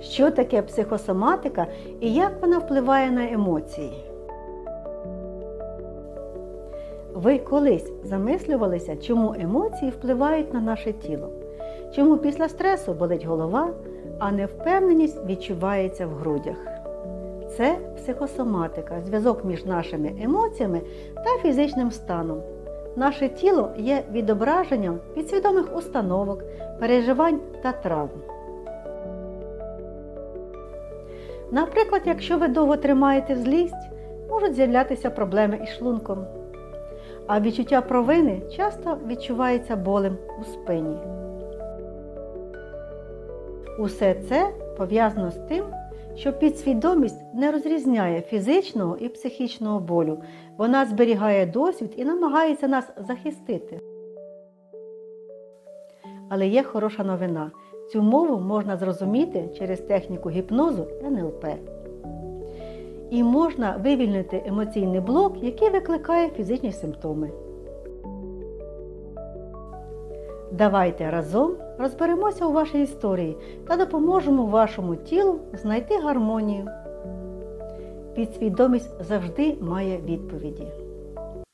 що таке психосоматика і як вона впливає на емоції. Ви колись замислювалися, чому емоції впливають на наше тіло? Чому після стресу болить голова, а невпевненість відчувається в грудях? Це психосоматика, зв'язок між нашими емоціями та фізичним станом. Наше тіло є відображенням підсвідомих установок, переживань та травм. Наприклад, якщо ви довго тримаєте злість, можуть з'являтися проблеми із шлунком. А відчуття провини часто відчувається болем у спині. Усе це пов'язано з тим, що підсвідомість не розрізняє фізичного і психічного болю. Вона зберігає досвід і намагається нас захистити. Але є хороша новина. Цю мову можна зрозуміти через техніку гіпнозу НЛП. І можна вивільнити емоційний блок, який викликає фізичні симптоми. Давайте разом розберемося у вашій історії та допоможемо вашому тілу знайти гармонію. Підсвідомість завжди має відповіді.